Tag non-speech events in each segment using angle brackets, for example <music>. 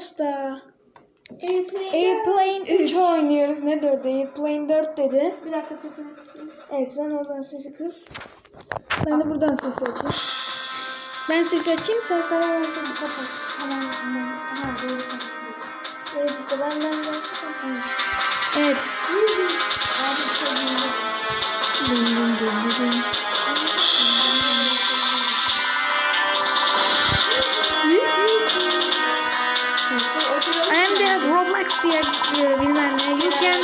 Roblox'ta Airplane. Airplane 3 oynuyoruz. Ne 4? Airplane 4 dedi. Bir dakika sesini kısayım. Evet sen oradan sesi kız. Ben de buradan sesi açayım. Ben sesi açayım sen tamamen sesi kapat. Tamam. tamam. Doğru sen. Evet işte benden de tamam. Evet. Dın dın dın dın dın. Ya e, bilmem ne. You can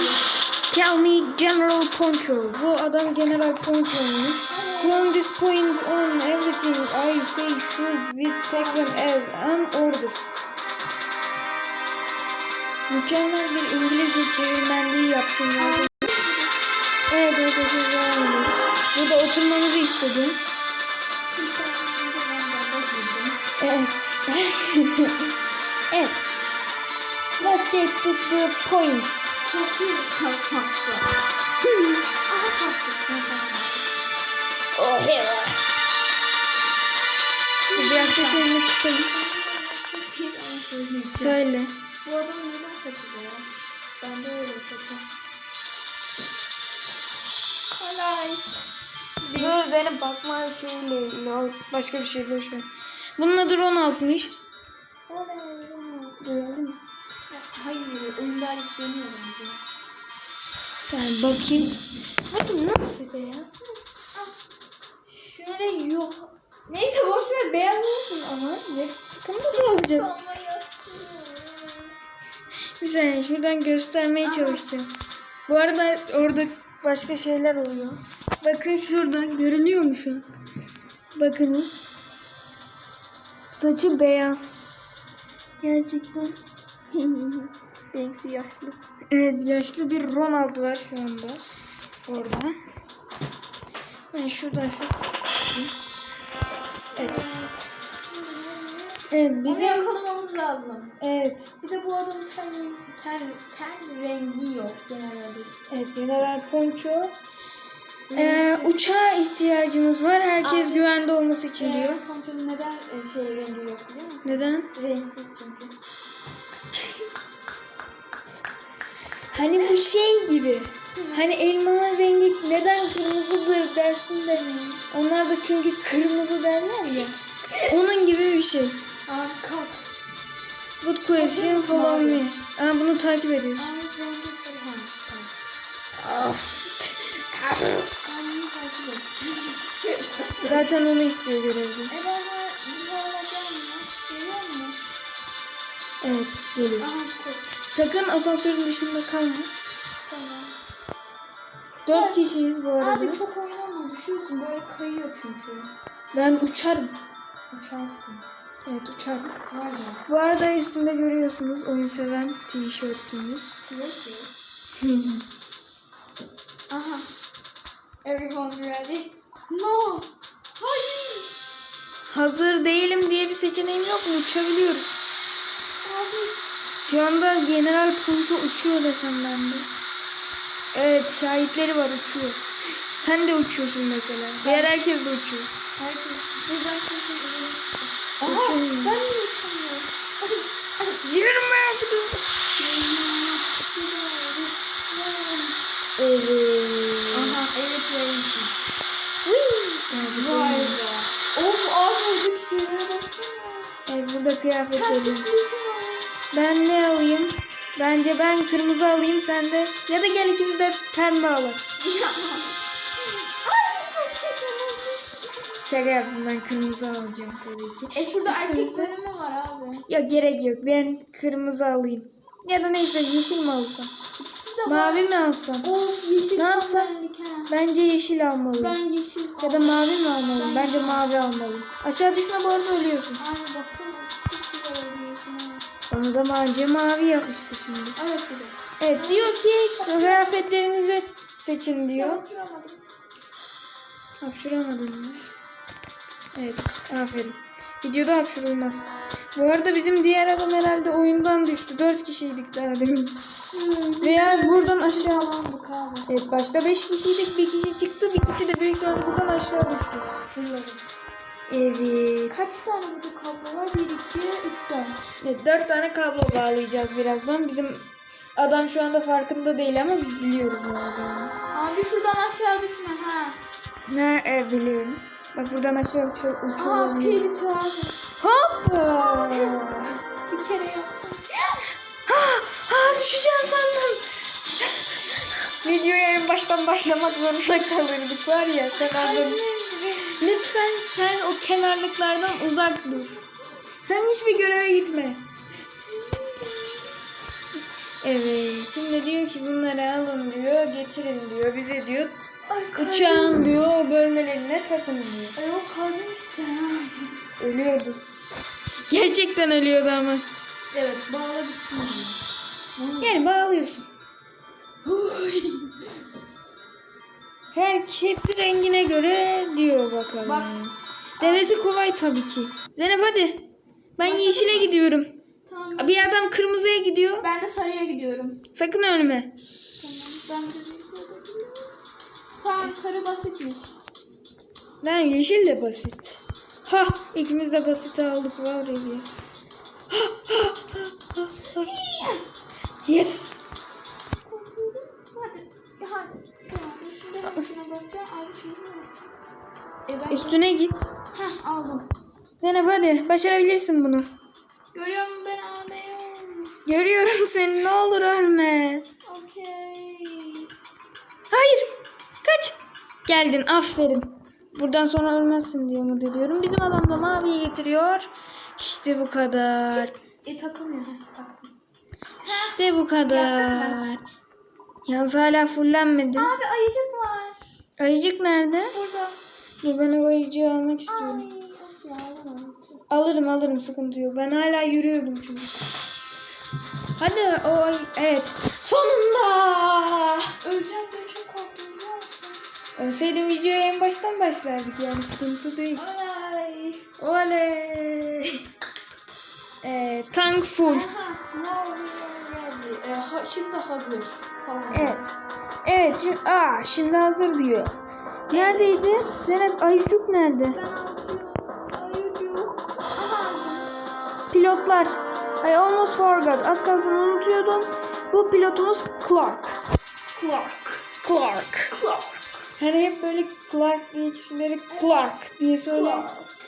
tell me General Poncho. Bu adam General Poncho'ymuş. From this point on everything I say should be taken as an order. Mükemmel bir İngilizce çevirmenliği yaptım ya. Evet arkadaşlar ediyoruz. Burada oturmamızı istedim. Evet. <laughs> evet. Let's get to the point. Çok iyi kalkmakta. Aha kalktık. Oh hell. Biraz sesini kısayım. Söyle. Bu adam neden beyaz? Ben de öyle saçım. Kolay. Dur Zeynep bakma şeyle. no, Başka bir şey boş ver. Bunun adı Ron altmış. Gördün mü? Hayır, alıp dönüyor bence. Sen bakayım. Hadi nasıl be ya? Şöyle yok. Neyse boş ver beyaz olsun ama ne sıkıntısı olacak. Bir saniye şuradan göstermeye çalışacağım. Bu arada orada başka şeyler oluyor. Bakın şuradan görünüyor mu şu an? Bakınız. Saçı beyaz. Gerçekten. Benimkisi yaşlı. Evet yaşlı bir Ronald var şu anda. Orada. Ben şuradan şu. Evet. Evet Bizi bizim yakalamamız lazım. evet Bir de bu adamın ten, ten, ten rengi yok genelde. evet General Poncho Ee, uçağa ihtiyacımız var. Herkes Abi, güvende olması için diyor. Kontrolü neden e, şey rengi yok biliyor musun? Neden? Renksiz çünkü. Hani bu şey gibi. Hani elmanın rengi neden kırmızıdır dersin de. Onlar da çünkü kırmızı derler ya. Onun gibi bir şey. Abi kalk. Good question follow me. Aa, bunu takip ediyoruz. Et. Zaten onu istiyor görevde. E Evet geliyor. Aha. Sakın asansörün dışında kalma. Tamam. Dört kişiyiz bu arada. Abi çok oynama düşüyorsun böyle kayıyor çünkü. Ben uçarım. Uçarsın. Evet uçarım. Var ya. Bu arada üstümde görüyorsunuz oyun seven tişörtümüz. Tiyatro. <laughs> Aha. Everyone ready? No. Hayır. Hazır değilim diye bir seçeneğim yok mu? Uçabiliyoruz. Şu anda General Poncho uçuyor desem ben de. Evet şahitleri var uçuyor. Sen de uçuyorsun mesela. Diğer herkes de uçuyor. Herkes. Ben. Aha. Uçuyor. Ben niye uçamıyorum? Yürüme Evet. Aha evet. Yazık Vay be. Of abi oradaki şeylere baksana. Evet burada kıyafetlerimiz. Herkesin var. Ben ne alayım? Bence ben kırmızı alayım sen de. Ya da gel ikimiz de pembe alalım. <laughs> Ay çok oldu. Şaka yaptım ben kırmızı alacağım tabii ki. E şurada erkek bölümü var abi. Yok gerek yok. Ben kırmızı alayım. Ya da neyse yeşil mi alsam? Mavi mi alsam? Of yeşil Ne yapsam? Bence yeşil almalıyım. Ben yeşil Ya da mavi mi almalıyım? Ben Bence mavi almalıyım. Aşağı düşme bu arada ölüyorsun. Aynen baksana Bana da bence mavi yakıştı şimdi. Evet güzel. Evet diyor ki kıyafetlerinizi seçin diyor. Uçuramadım. Hapşuramadın mı? Evet aferin. Videoda hapşurulmaz. Bu arada bizim diğer adam herhalde oyundan düştü. Dört kişiydik daha demin. Veya buradan aşağı... Aşağılandık abi. Evet başta beş kişiydik. Bir kişi çıktı. Bir kişi de büyük ihtimalle buradan aşağı düştü. Fırladım. Evet. Kaç tane burada kablo var? 1, 2, 3, 4. Evet, Dört tane kablo bağlayacağız birazdan. Bizim adam şu anda farkında değil ama biz biliyoruz ne olduğunu. Abi şuradan aşağı düşme ha. Ne evet, biliyorum. Bak buradan aşağı uçuyor. Aa uçuyor. peri abi. Hop! Bir kere yaptım. Ha düşeceğim sandım. Videoya en baştan başlamak zorunda kalırdık var ya sen aldın. Lütfen sen o kenarlıklardan uzak dur. Sen hiçbir göreve gitme. Evet, şimdi diyor ki bunları alın diyor, getirin diyor, bize diyor. Uçağın diyor bölmelerine takın diyor. Ay o kalbim gitti. Ölüyordu. Gerçekten ölüyordu ama. Evet bağla bitsin. Yani bağlıyorsun. Her hepsi rengine göre diyor bakalım. Bak. Demesi kolay tabii ki. Zeynep hadi. Ben yeşile gidiyorum. Tamam. Bir adam kırmızıya gidiyor. Ben de sarıya gidiyorum. Sakın ölme. Tamam. Ben de Tamam sarı basitmiş. Lan yeşil de basit. Ha ikimiz de basit aldık var ya. yes. Şunu E ben... Üstüne git. Heh aldım. Zeynep hadi başarabilirsin bunu. Görüyor musun ben ağlıyorum. Görüyorum seni ne olur ölme. Okey. Hayır. Kaç. Geldin aferin. Buradan sonra ölmezsin diye umut ediyorum. Bizim adam da maviye getiriyor. İşte bu kadar. E takılmıyor. Taktım. İşte bu kadar. Yalnız hala fullenmedi. Abi ayıcık var. Ayıcık nerede? Burada. Dur ben o ayıcığı almak istiyorum. Ay. Ya. Alırım alırım sıkıntı yok. Ben hala yürüyordum çünkü. Hadi o ay evet. Sonunda. Öleceğim diye çok korktum biliyor musun? Ölseydim videoya en baştan başlardık yani sıkıntı değil. Ay. Oley. <laughs> Ee, tank full. Aha. Şimdi hazır. Tamam. Evet. Evet şimdi, aa, şimdi hazır diyor. Neredeydi? Zeynep ayıcık nerede? Pilotlar. I almost forgot. Az kalsın unutuyordum. Bu pilotumuz Clark. Clark. Clark. Clark. Hani hep böyle Clark diye kişileri Clark diye söyler.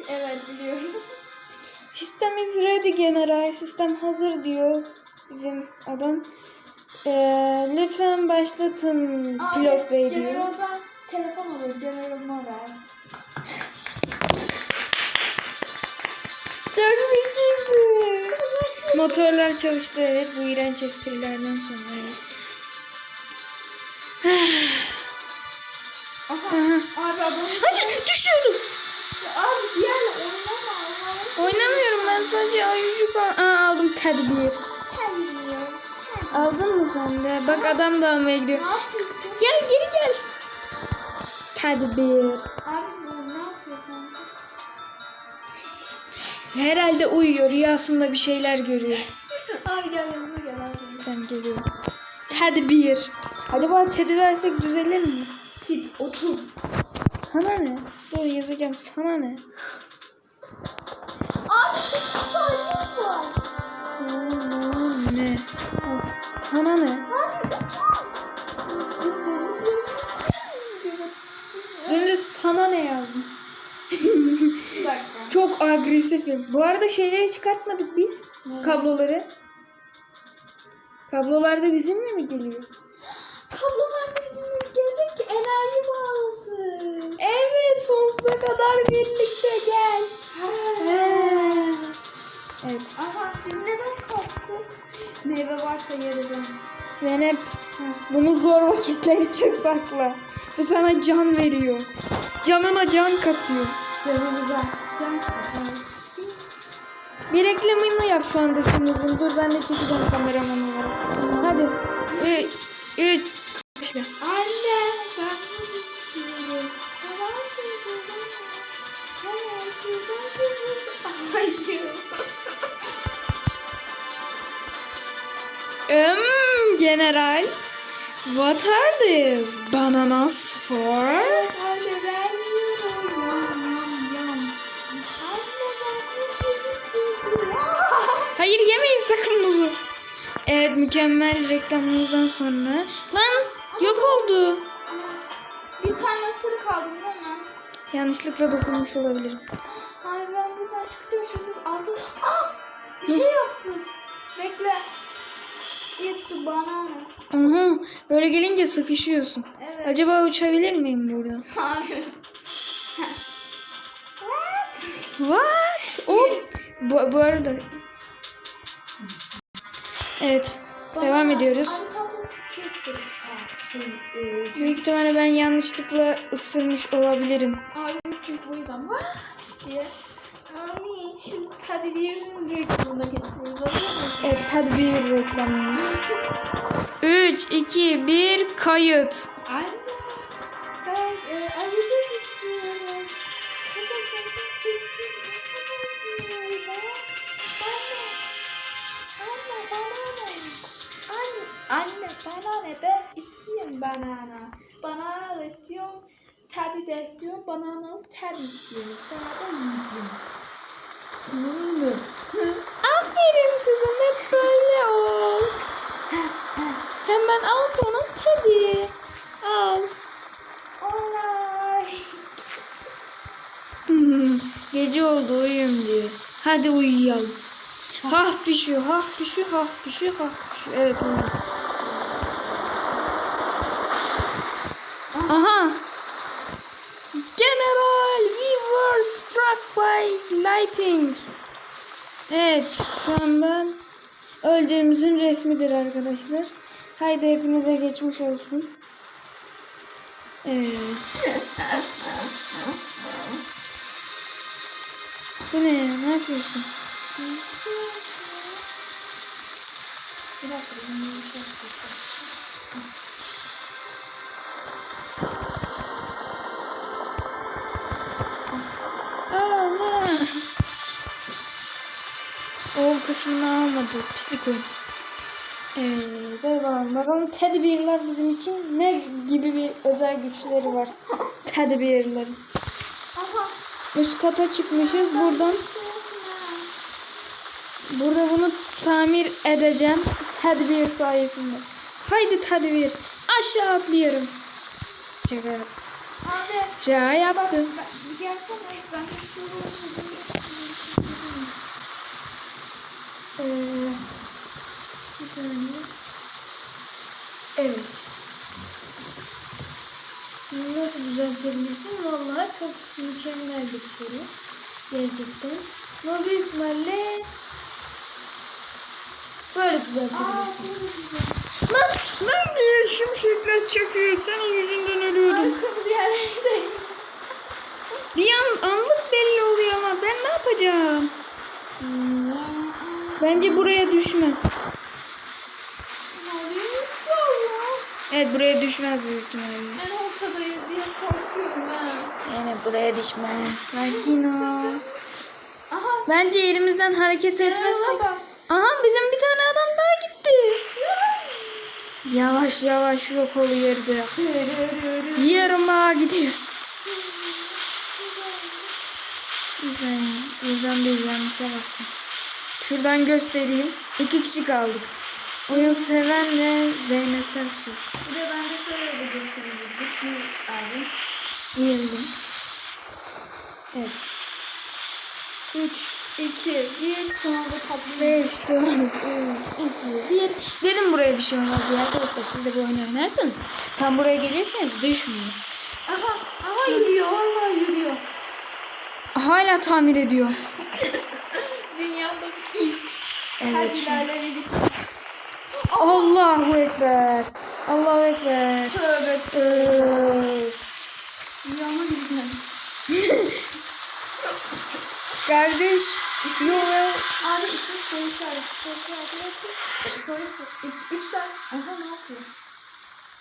Evet biliyorum. Sistem is ready general. Sistem hazır diyor bizim adam. Ee, lütfen başlatın Abi, pilot bey diyor. General'dan telefon olur. General'ıma ver. Dönmeyeceğiz. <laughs> Motorlar çalıştı evet bu iğrenç esprilerden sonra. Evet. <sighs> Aha. Abi adamı... Hayır düşüyordum. Abi bir yerle oynama. Oynamıyorum ben sadece ayıcık al- Aa, aldım tedbir. Aldın mı sen de? Bak adam da almaya gidiyor. Gel geri gel. Tedbir. Abi ne yapıyorsun? Herhalde uyuyor rüyasında bir şeyler görüyor. <laughs> Abi gel yanıma gel abi. Tamam geliyorum. Tedbir. Acaba tedbir versek düzelir mi? Sit otur. Sana ne? Dur yazacağım sana ne? Abi sekiz saniye var. Sana ne? Sana ne? De sana ne yazdım? <laughs> Çok agresifim. Bu arada şeyleri çıkartmadık biz. Kabloları. Kablolar da bizimle mi geliyor? Kablolar da bizimle gelecek ki enerji bağlasın. Evet sonsuza kadar birlikte gel. Evet. Aha siz neden kalktın? Meyve varsa yeriz. Zeynep bunu zor vakitler için sakla. Bu sana can veriyor. Canına can katıyor. Canımıza can katıyor. Bir reklamını yap şu anda şunuzun. Dur ben de çekeceğim kameraman olarak. Hadi. 3, Meral. What are these? Bananas for? Hayır yemeyin sakın muzu. Evet mükemmel reklamımızdan sonra. Lan yok oldu. Bir tane ısırık aldım değil mi? Yanlışlıkla dokunmuş olabilirim. Ay ben buradan çıkacağım şimdi artık. Ah! Bir şey yaptı. Bekle. Yıktı bana. Aha, böyle gelince sıkışıyorsun. Evet. Acaba uçabilir miyim burada? Hayır. What? O bu, bu arada. Evet. Devam ediyoruz. Şey, e, Büyük ihtimalle ben yanlışlıkla ısırmış olabilirim. Abi çünkü bu yüzden diye. Abi şu tedbirin reklamına getiriyoruz. Alıyor musun? Hadi bir reklam. 3, 2, 1 kayıt. Anne. Ben e, istiyorum. Kasa sakın çektim. Anne bana ne? Anne, anne bana ne? Ben istiyorum banana. Banana da istiyorum. Teddy de istiyorum. Banana teddy istiyorum. Sana da yiyeceğim. Tamam mı? Aferin kızım hep böyle ol. Hemen al sana Teddy. Al. Hmm, Gece oldu uyuyun diyor. Hadi uyuyalım. Hah pişiyor, hah pişiyor, hah pişiyor, hah pişiyor. Evet uyuyor. Aha. General, we were struck by lightning. Evet, şu anda öldüğümüzün resmidir arkadaşlar. Haydi hepinize geçmiş olsun. Evet. Bu ne ya? Ne yapıyorsun? Bir dakika, bir şey O kısmını almadı. Pislik oyun. Hadi bakalım. Bakalım teddy bear'lar bizim için ne gibi bir özel güçleri var. Aha. Üst kata çıkmışız. Buradan burada bunu tamir edeceğim. Teddy bear sayesinde. Haydi teddy bear. Aşağı atlıyorum. Şaka yap. Abi. Şaka yaptım. Gelsene. Ben Ee, bir saniye. Evet. Nasıl düzeltebilirsin? Vallahi çok mükemmel bir soru. Gerçekten. Ama büyük ihtimalle böyle düzeltebilirsin. Lan, lan diye şimşekler çekiyor. Senin yüzünden ölüyordum. Bir an anlık belli oluyor ama ben ne yapacağım? Bence buraya düşmez. Evet buraya düşmez büyük ihtimalle. En ortadayız diye korkuyorum ben. Yani buraya düşmez. Sakin ol. Aha. Bence yerimizden hareket etmezsek. Aha bizim bir tane adam daha gitti. Yavaş yavaş yok oluyordu. Yarıma gidiyor. Saniye. Buradan değil yanlışa bastım. Şuradan göstereyim. İki kişi kaldık. Oyun seven ve Zeynep Selsu. Bir de ben de şöyle de gösterebilirdik. Abi. Girdim. Evet. 3, 2, 1. Sonra da tatlı. 5, 4, 3, 2, 1. Dedim buraya bir şey olmaz diye arkadaşlar. Siz de bu oyunu oynarsanız tam buraya gelirseniz düşmüyor. Aha. Aha yürüyor. Vallahi yürüyor. Hala tamir ediyor. Dünyada ilk. Evet. şu- Terbilerle gitti. Allahu Ekber. Allahu Ekber. Tövbe tövbe. Ee, Dünyama gideceğim. kardeş. Yo, yo. Abi ismi soru işareti. Soru işareti. Soru işareti. Üç, ders. Aha ne yapıyor?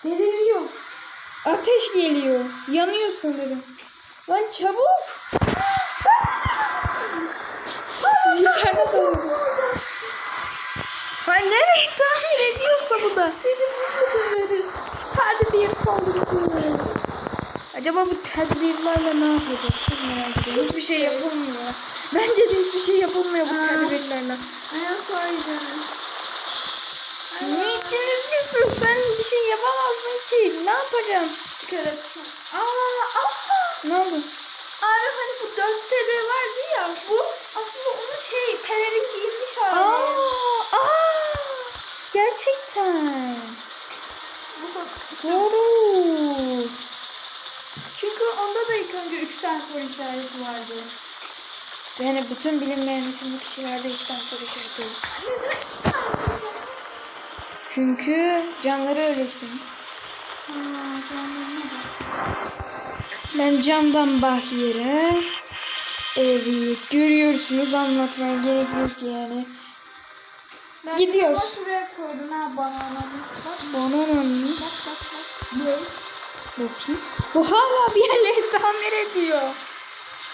Deliriyor. Ateş geliyor. Yanıyor sanırım. Lan çabuk. Yukarıda kalıyor. Ha nereye tamir ediyorsa bu da. Seni vurmadım beni. Hadi bir saldırı. Acaba bu tedbirlerle ne yapacak? Çok merak ediyorum. Hiçbir şey yapılmıyor. Bence de hiçbir şey yapılmıyor bu Aa. tedbirlerle. Sorry canım. Niçin üzgünsün? Sen bir şey yapamazdın ki. Ne yapacaksın? Çıkartma. Aa, aha. Ne oldu? Abi hani bu 4 TL vardı ya bu aslında onun şey pelerin giyinmiş hali. Aa, aa, gerçekten. Doğru. çünkü onda da ilk önce 3 tane soru işareti vardı. Yani bütün bilinmeyen isimli kişilerde ilk tane soru işareti olur. Neden 2 tane? Çünkü canları öyle istemiş. Ha, canlarına bak. Ben camdan bak yere. Evet görüyorsunuz anlatmaya gerek yok yani. Ben Gidiyoruz. sana şuraya koydum ha bananamı. Bak Bananın bak bak bak. Ne? bakayım. Bu hala bir yerleri tamir ediyor.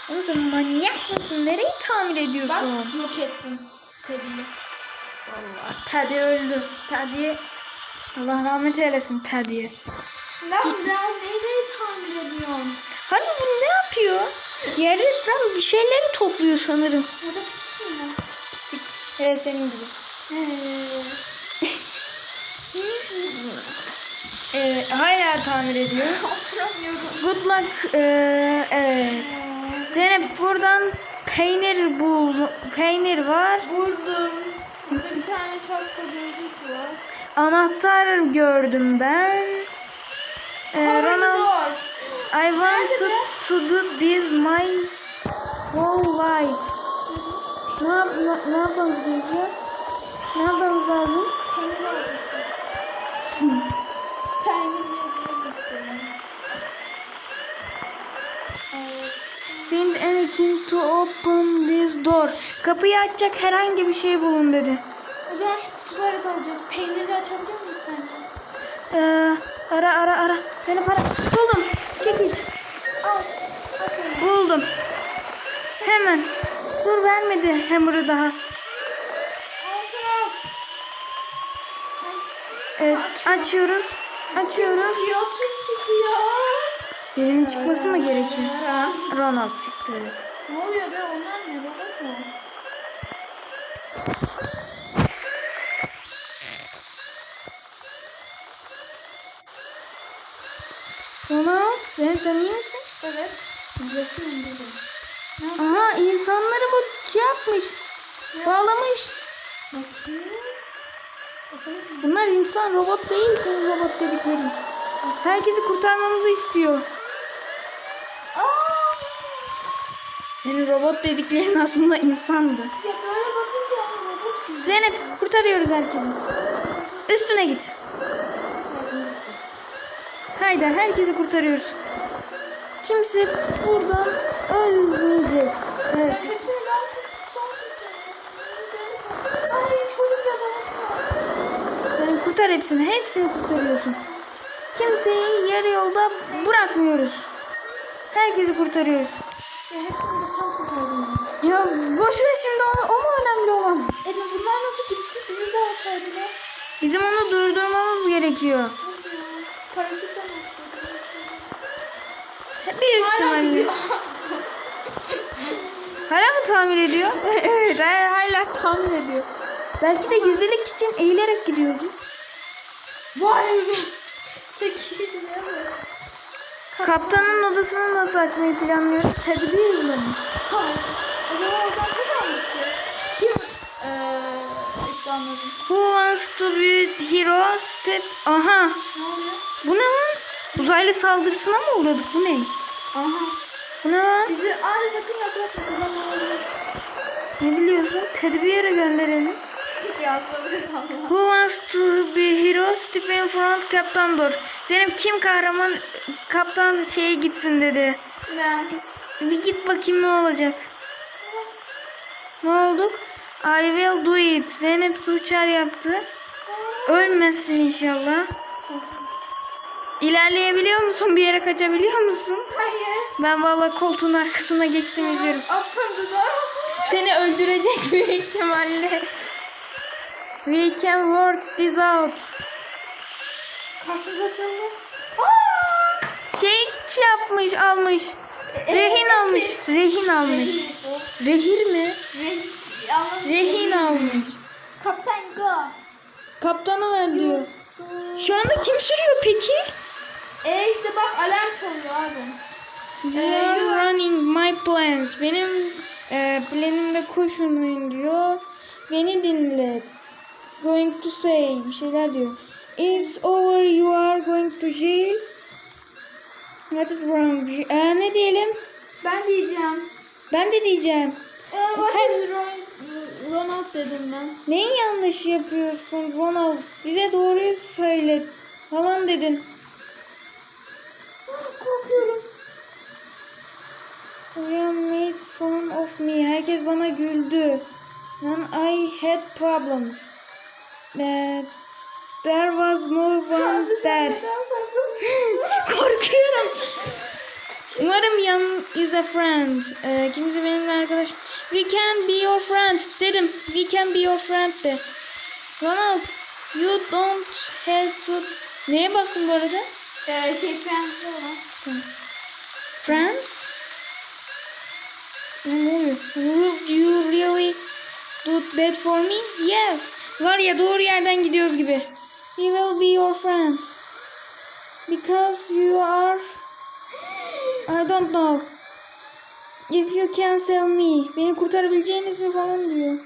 Oğlum sen manyak mısın? Nereyi tamir Bak ediyorsun? yok ettim. Teddy'yi. Allah Teddy öldü. Teddy Allah rahmet eylesin Teddy'ye. Tamir ediyorsun? Hani bu ne yapıyor? Yerden bir şeyleri topluyor sanırım. O da pislik mi? Pislik. Evet senin gibi. Ee, hala tamir ediyor. <laughs> Oturamıyorum. Good luck. Ee, evet. Zeynep buradan peynir bul. Peynir var. Buldum. Burada bir tane şapka gözlük var. Anahtar gördüm ben. Ee, Ronald. I want to, do this my whole life. Ne, yap, ne, ne yapmamız gerekiyor? Ne yapmamız lazım? <laughs> Find anything to open this door. Kapıyı açacak herhangi bir şey bulun dedi. O zaman şu kutuları da alacağız. Peyniri açabilir miyiz sence? Ee, ara ara ara. Beni para. Buldum. Çekiç. Al. Buldum. Hemen. Dur vermedi hammer'ı daha. Evet açıyoruz. Açıyoruz. Birinin çıkması mı gerekiyor? Ronald çıktı evet. Ne oluyor be onlar ne? Robot mu? Ronald sen, iyi misin? Evet. İndirdim. Ne Aha insanları bu şey yapmış. Bağlamış. Bakayım. Bunlar insan robot değil senin robot dediklerin. Herkesi kurtarmamızı istiyor. Aa! Senin robot dediklerin aslında insandı. Ya böyle bakınca ama robot gibi. Zeynep kurtarıyoruz herkesi. Üstüne git. Haydi herkesi kurtarıyoruz. Kimse buradan ölmeyecek. Evet. Yani kurtar hepsini. Hepsini kurtarıyorsun. Kimseyi yarı yolda bırakmıyoruz. Herkesi kurtarıyoruz. Ya boş ver şimdi o, o mu önemli olan? Ede bunlar nasıl gitti? Bizi de alsaydılar. Bizim onu durdurmamız gerekiyor. Nasıl atladı. Büyük ihtimalle. <laughs> Hala mı tamir ediyor? <laughs> evet hala, tamir ediyor. Belki de gizlilik için eğilerek gidiyordu. Vay be. Kaptanın odasını nasıl açmayı planlıyoruz? Tedbir mi? Hayır. Acaba oradan tekrar mı gideceğiz? Kim? Eee işte anladım. Who wants to be hero? Step. Aha. Ne oluyor? Bu ne lan? Uzaylı saldırısına mı uğradık? Bu ne? Aha. Bu ne lan? Bizi ay sakın yaklaşma. Ne biliyorsun? Tedbir'e gönderelim. Yazmaları sandım. Who wants to be hero? Step in front kaptan door. Zeynep kim kahraman kaptan şeye gitsin dedi. Ben. Bir git bakayım ne olacak. Ne olduk? I will do it. Zeynep su uçar yaptı. Ölmezsin inşallah. Sessiz. İlerleyebiliyor musun? Bir yere kaçabiliyor musun? Hayır. Ben vallahi koltuğun arkasına geçtim izliyorum. Atladı da. Seni öldürecek <laughs> büyük ihtimalle. We can work this out. Karşımıza çaldı. Şey şey yapmış almış. Rehin almış. Rehin almış. Rehir mi? Rehin almış. Kaptan Go. Kaptana ver diyor. Şu anda kim sürüyor peki? E işte bak alarm çalıyor abi. You are running my plans. Benim e, planımda koşun diyor. Beni dinle. Going to say bir şeyler diyor. Is over you are going to jail. What is wrong? E, ne diyelim? Ben diyeceğim. Ben de diyeceğim. Ee, what is wrong? Ronald dedim ben. Neyi yanlış yapıyorsun Ronald? Bize doğruyu söyle falan dedin. Korkuyorum. You made fun of me. Herkes bana güldü. Then I had problems. That there was no one there. <laughs> Korkuyorum. Umarım Yan is a friend. Ee, kimse benimle arkadaş. We can be your friend. Dedim. We can be your friend de. Ronald, you don't have to... Neye bastın bu arada? Ee, şey olan. Friends? Ne? Would you really do that for me? Yes. Var ya doğru yerden gidiyoruz gibi. We will be your friends. Because you are... I don't know. If you can save me. Beni kurtarabileceğiniz mi falan diyor.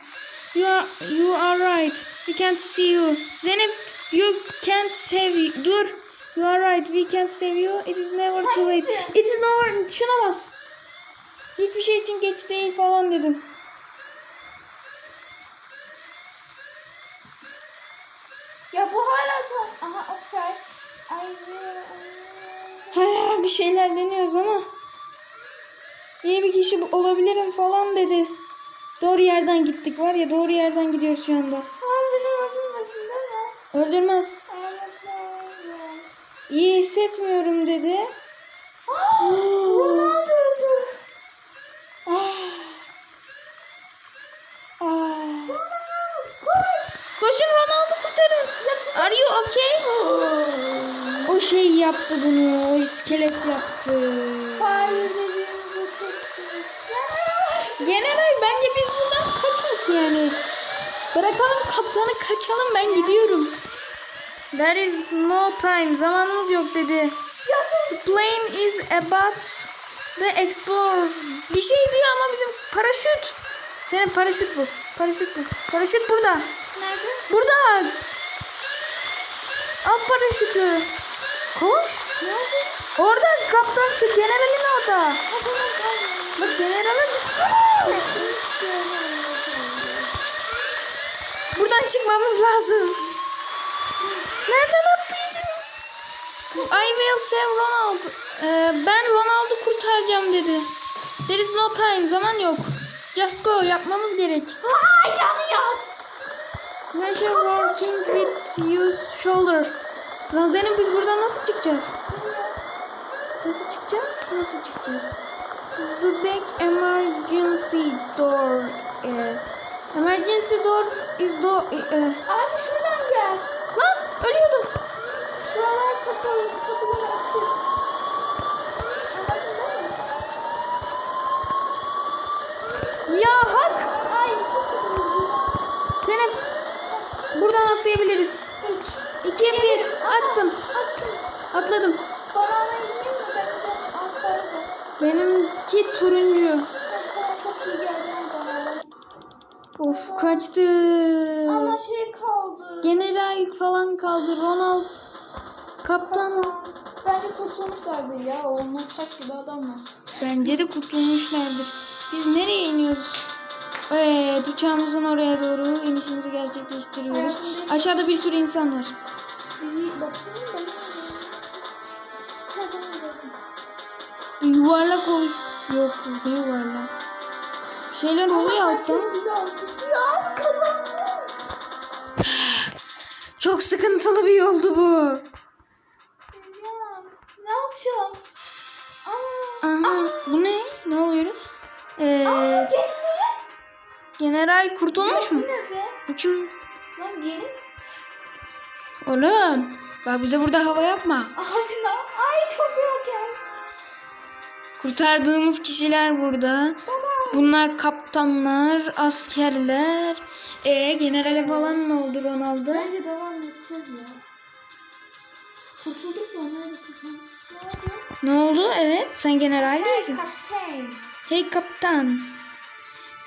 You are, you are right. We can't see you. Zeynep, you can't save you. Dur. You are right. We can't save you. It is never too late. It is never... Şuna bas. Hiçbir şey için geç değil falan dedin. Ya bu hala tam... Aha okay. Will... Hala bir şeyler deniyoruz ama iyi bir kişi olabilirim falan dedi. Doğru yerden gittik var ya doğru yerden gidiyoruz şu anda. Öldürmez. İyi hissetmiyorum dedi. <gasps> Ronald öldü. Ah. Koş. Koşun Ronaldo kurtarın. Are you okay? O şey yaptı bunu. O iskelet yaptı. Hayır dediğimizi çekti. General bence biz buradan kaçmak yani. Bırakalım kaptanı kaçalım ben gidiyorum. There is no time. Zamanımız yok dedi. The plane is about the explore. Bir şey diyor ama bizim paraşüt. Senin paraşüt bu. Paraşüt bu. Paraşüt burada. Nerede? Burada. Al paraşütü. Koş. Nerede? Orada kaptan şu generalin orada. Bak generale gitsene. Buradan çıkmamız lazım. Nereden atlayacağız? I will save Ronald. Ee, ben Ronald'ı kurtaracağım dedi. There is no time. Zaman yok. Just go. Yapmamız gerek. Aa yanıyoruz. Measure working with use shoulder. Lan Zeynep biz buradan nasıl çıkacağız? Nasıl çıkacağız? Nasıl çıkacağız? The back emergency door. Ee, emergency door is door. Ee, Abi şuradan ölüyordum. Şuralar kapalı. Kapıları mi? Ya hak. Ay çok kötü oldu. Zeynep buradan atlayabiliriz. 3. 2 1 attım. Attım. Atladım. Banana yiyeyim mi? Benim de var. Benimki turuncu. Sen sana çok iyi geldi banana. Of kaçtı. Ama şey kaldı. General falan kaldı. Ronald kaptan. Bence kurtulmuşlardı ya. Onlar taş gibi adamlar. Bence de kurtulmuşlardır. Biz nereye iniyoruz? Evet, uçağımızın oraya doğru inişimizi gerçekleştiriyoruz. Hayatımda- Aşağıda bir sürü insan var. Bir bakayım da. Yuvarlak oluş... Yok, ne yuvarlak? Şeyler oluyor bizi alkışlıyor. Kazandık. Çok sıkıntılı bir yoldu bu. Ya ne yapacağız? Aa, Aha, bu ne? Ne oluyoruz? Ee, Aa, gel general kurtulmuş mu? Bu kim? Lan yeni Oğlum, bak bize burada hava yapma. Abi ne? Ay çok yokken. Kurtardığımız kişiler burada. Bunlar kaptanlar, askerler. E generale falan ne oldu Ronaldo? Bence devam edeceğiz ya. Kurtulduk mu? Nerede kurtulduk? Ne oldu? Ne oldu? Evet, sen general değilsin. Kaptan. Hey kaptan.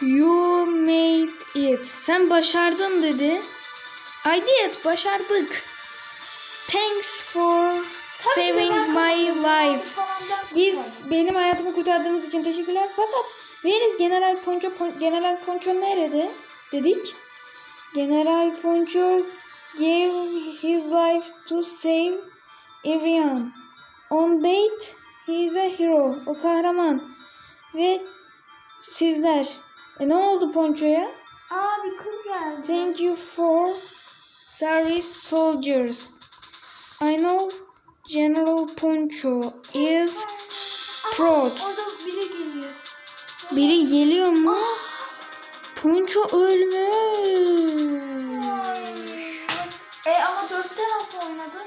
You made it. Sen başardın dedi. I did. Başardık. Thanks for saving my life. Biz benim hayatımı kurtardığınız için teşekkürler. Fakat where is General Poncho? Pon- General Poncho nerede? Dedik. General Poncho gave his life to save everyone. On date he is a hero. O kahraman. Ve sizler. E ne oldu Poncho'ya? Aa bir kız geldi. Thank you for service soldiers. I know General Poncho is proud. Orada biri geliyor. Biri geliyor mu? Poncho ölmüş. E ama dörtte nasıl oynadın?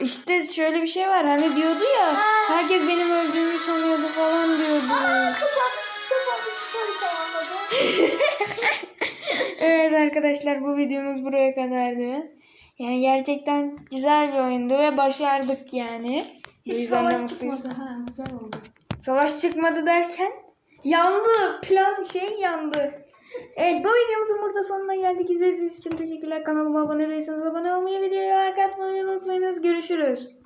İşte şöyle bir şey var hani diyordu ya herkes benim öldüğümü sanıyordu falan diyordu. Story tamamladım. <laughs> Evet arkadaşlar bu videomuz buraya kadardı. Yani gerçekten güzel bir oyundu ve başardık yani. Hiç savaş çıkmadı. Ha güzel oldu. Savaş çıkmadı derken yandı. Plan şey yandı. Evet bu videomuzun burada sonuna geldik. İzlediğiniz için teşekkürler. Kanalıma abone değilseniz abone olmayı, videoya like atmayı unutmayınız. Görüşürüz.